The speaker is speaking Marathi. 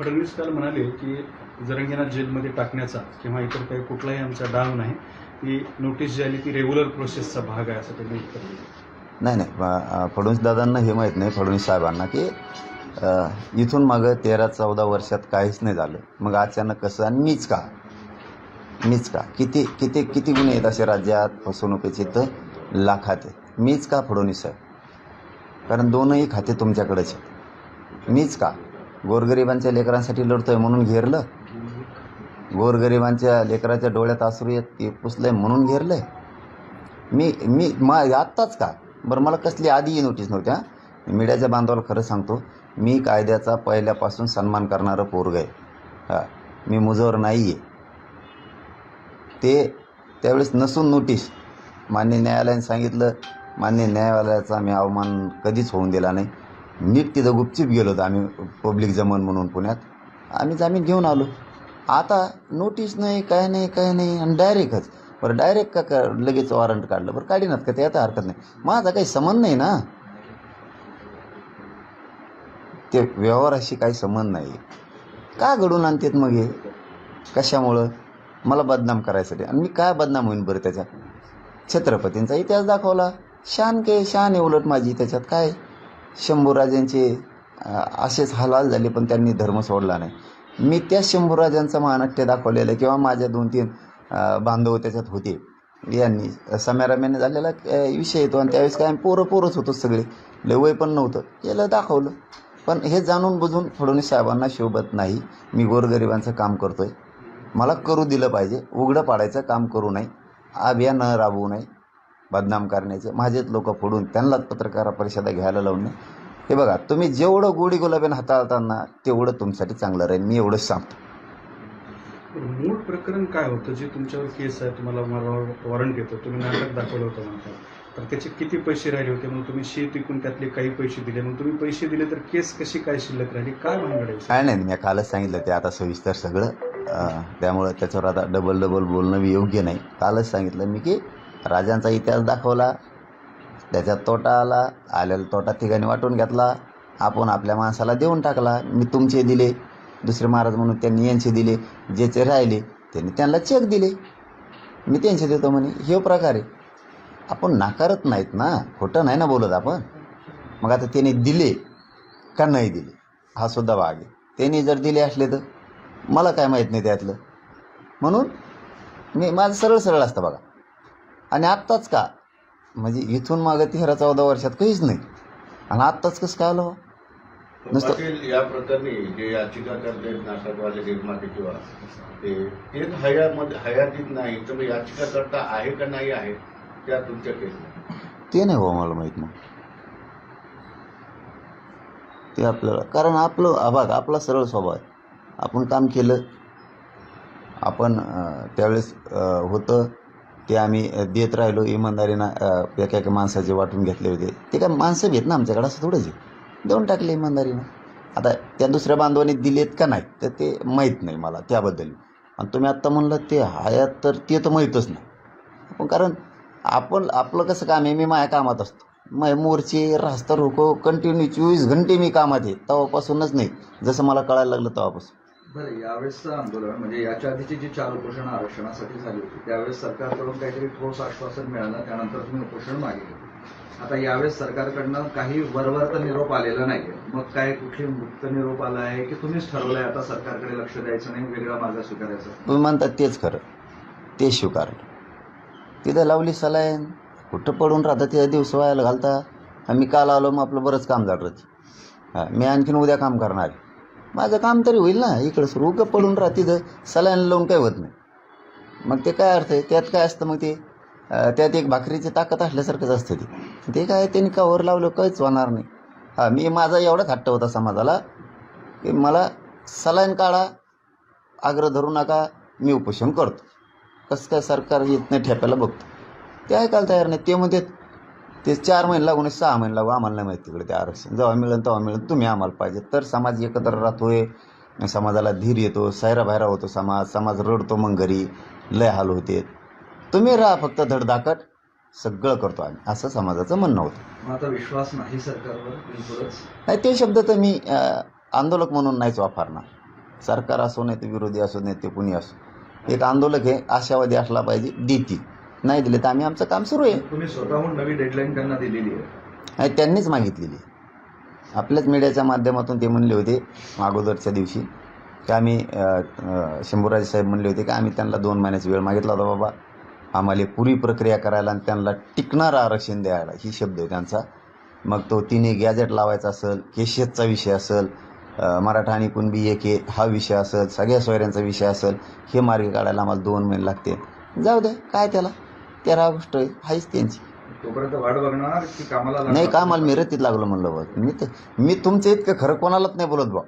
फडणवीस काल म्हणाले की जरंगीना जेलमध्ये टाकण्याचा किंवा इतर काही कुठलाही आमचा डाव नाही ती नोटीस जी आली ती रेग्युलर प्रोसेसचा भाग आहे असं त्यांनी उत्तर दिलं. नाही नाही. फडणवीस दादांना हे माहीत नाही फडणवीस साहेबांना की इथून मागं तेरा चौदा वर्षात काहीच नाही झालं. मग अचानक कसं आणि मीच का? मीच का? किती किती किती गुन्हे आहेत असे राज्यात? फसवणुकीचे तर लाखात आहेत. मीच का फडणवीस साहेब? कारण दोनही खाते तुमच्याकडेच आहेत. मीच का? गोरगरिबांच्या लेकरांसाठी लढतोय म्हणून घेरलं. गोरगरिबांच्या लेकराच्या डोळ्यात आसरू येत ते पुसलंय म्हणून घेरलंय. मी मी मा आत्ताच का? बरं मला कसली आधी नोटीस नव्हत्या. मीडियाच्या बांधवाला खरं सांगतो मी कायद्याचा पहिल्यापासून सन्मान करणारं पोरग आहे. हां मी मुजवर नाही आहे ते त्यावेळेस नसून नोटीस मान्य न्यायालयाने सांगितलं मान्य न्यायालयाचा मी अवमान कधीच होऊन दिला नाही. नीट तिथं गुपचूप गेलो होतो आम्ही पब्लिक जमन म्हणून पुण्यात. आम्ही जामीन घेऊन आलो. आता नोटीस नाही काय नाही काय नाही आणि डायरेक्टच बरं डायरेक्ट का का लगेच वॉरंट काढलं. बरं काढीनात का ते? आता हरकत नाही. माझा काही संबंध नाही ना. ते व्यवहाराशी काही संबंध नाही. का घडून आणतात मग हे? कशामुळं? मला बदनाम करायसाठी. आणि मी काय बदनाम होईन बरं त्याच्यात? छत्रपतींचा इतिहास दाखवला. शान के शान आहे उलट माझी त्याच्यात. काय? शंभूराजांचे असेच हलाल झाले पण त्यांनी धर्म सोडला नाही. मी त्या शंभूराजांचं महानाट्य दाखवलेलं किंवा माझ्या दोन तीन बांधव त्याच्यात होते. यांनी सम्याराम्याने झालेला विषय येतो आणि त्यावेळेस काय पोरं पोरच होतो सगळे. लय वय पण नव्हतं. याला दाखवलं. पण हे जाणून बुजून फडणवीस साहेबांना शोभत नाही. मी गोरगरिबांचं काम करतोय. मला करू दिलं पाहिजे. उघडं पाडायचं काम करू नये. अभियान राबवू नये. बदनाम करण्याचे. माझेच लोक फोडून त्यांनाच पत्रकार परिषदा घ्यायला लावून नये हे बघा तुम्ही जेवढं गोडी गुलाबीनं हाताळताना तेवढं तुमच्यासाठी चांगलं राहील. मी एवढंच सांगतो. मूळ प्रकरण काय होतं? जे तुमच्यावर केस आहे तुम्हाला मला वॉरंट येतं. तुम्ही नाटक दाखवलं होतं म्हणता तर त्याचे किती पैसे राहिले होते? मग तुम्ही शेत विकून त्यातले काही पैसे दिले. मग तुम्ही पैसे दिले तर केस कशी काय शिल्लक राहिली? काय भानगड काय नाही मी कालच सांगितलं ते आता सविस्तर सगळं. त्यामुळं त्याच्यावर आता डबल डबल बोलणं योग्य नाही. कालच सांगितलं मी की राजांचा इतिहास दाखवला त्याच्यात तोटा आला आलेला तोटा ठिकाणी वाटून घेतला आपण आपल्या माणसाला देऊन टाकला मी तुमचे दिले दुसरे महाराज म्हणून त्यांनी यांचे दिले ज्याचे राहिले त्यांनी त्यांना चेक दिले. मी त्यांचे देतो म्हणे. हे प्रकार आहे. आपण नाकारत नाहीत ना खोटं नाही ना बोलत आपण. मग आता त्याने दिले का नाही दिले? हा सुद्धा भाग आहे. त्यांनी जर दिले असले तर? मला काय माहीत नाही त्यातलं. म्हणून मी माझं सरळ सरळ असतं बघा. आणि आत्ताच का? म्हणजे इथून मागं तेरा चौदा वर्षात काहीच नाही. आणि आत्ताच कसं काय आलं? नुसतं- या प्रकरणी जे याचिका करते नाटकवाले निर्माते किंवा ते ते हयामध्ये हयातीत नाही. तर मग याचिकाकर्ता आहे का नाही आहे त्या तुमच्या केस ते नाही हो मला माहीत मग. ते आपल्याला कारण आपलं बघ आपला सरळ स्वभाव आहे. आपण काम केलं आपण त्यावेळेस होतं. ते आम्ही देत राहिलो इमानदारीनं एका एका माणसाचे वाटून घेतले होते. ते काय माणसं घेत ना आमच्याकडे असं थोडंच आहे. देऊन टाकले इमानदारीनं. आता त्या दुसऱ्या बांधवाने दिलेत का नाही तर ते माहीत नाही मला त्याबद्दल. आणि तुम्ही आत्ता म्हणलं ते हयात तर ते तर माहीतच नाही. पण कारण आपण आपलं कसं काम आहे मी माझ्या कामात असतो. माझे मोर्चे रास्ता रोको कंटिन्यू चोवीस घंटे मी कामात आहे तेव्हापासूनच नाही. जसं मला कळायला लागलं तेव्हापासून. बरं यावेळेसचं आंदोलन म्हणजे याच्या आधीची जी चार उपोषण आरक्षणासाठी झाली होती त्यावेळेस सरकारकडून काहीतरी ठोस आश्वासन मिळालं त्यानंतर तुम्ही उपोषण मागितलं. आता यावेळेस सरकारकडनं काही वरवरचा निरोप आलेला नाहीये. मग काय कुठली मुक्त निरोप आला आहे की तुम्हीच ठरवलंय आता सरकारकडे लक्ष द्यायचं नाही वेगळा मार्ग स्वीकारायचा? तुम्ही म्हणतात तेच खरं. ते स्वीकारलं. तिथं लावली सलाईन कुठं पडून राहतं तिथं दिवस व्हायला घालता. आम्ही काल आलो मग आपलं बरंच काम झालं. हां मी आणखीन उद्या काम करणार आहे. माझं काम तरी होईल ना. इकडं सुरू उगं पडून राहते तर सलाईन लावून काही होत नाही. मग ते काय अर्थ आहे? त्यात काय असतं मग ते? त्यात एक भाकरीची ताकद असल्यासारखंच असतं ते. ते काय त्यांनी कावर लावलं काहीच होणार नाही. हा मी माझा एवढाच हट्ट होता समाजाला की मला सलाईन काढा आग्रह धरू नका मी उपोषण करतो. कसं काय सरकार येत नाही ठेपायला बघतो? ते ऐकायला तयार नाही ते म्हणतात ते चार महिने लागून सहा महिने लागू आम्हाला नाही माहिती तिकडे ते आरक्षण. जेव्हा मिळेल तेव्हा मिळेल. तुम्ही आम्हाला पाहिजे. तर समाज एकत्र राहतोय समाजाला धीर येतो सायरा बाहेरा होतो समाज समाज रडतो मग घरी लय हाल होते. तुम्ही राहा फक्त धडधाकट सगळं करतो आम्ही. असं समाजाचं म्हणणं होतं. आता विश्वास नाही सरकारवर नाही ते शब्द तर मी आंदोलक म्हणून नाहीच वापरणार. सरकार असो नाही तर विरोधी असो नाही ते कुणी असो. एक आंदोलक आहे आशावादी असला पाहिजे देतील. नाही दिले तर आम्ही आमचं काम सुरू आहे. तुम्ही स्वतःहून नवी डेडलाईन त्यांना दिलेली आहे. त्यांनीच मागितलेली आपल्याच मीडियाच्या माध्यमातून ते म्हणले होते अगोदरच्या दिवशी की आम्ही शंभूराजे साहेब म्हणले होते की आम्ही त्यांना दोन महिन्याचा वेळ मागितला होता बाबा. आम्हाला पुरी प्रक्रिया करायला आणि त्यांना टिकणारं आरक्षण द्यायला ही शब्द आहे त्यांचा. मग तो तिने गॅजेट लावायचा असेल केशियतचा विषय असेल मराठा आणि कुणबी एक हा विषय असेल सगळ्या सोयऱ्यांचा विषय असेल हे मार्ग काढायला आम्हाला दोन महिने लागते जाऊ द्या काय त्याला? तेरा गोष्ट आहे हाच त्यांची. तोपर्यंत वाट बघणार की कामाला लागणार? नाही का मला मी रतीत लागलो म्हणलं बा मी तर मी तुमचं इतकं खरं कोणालाच नाही बोलत बा.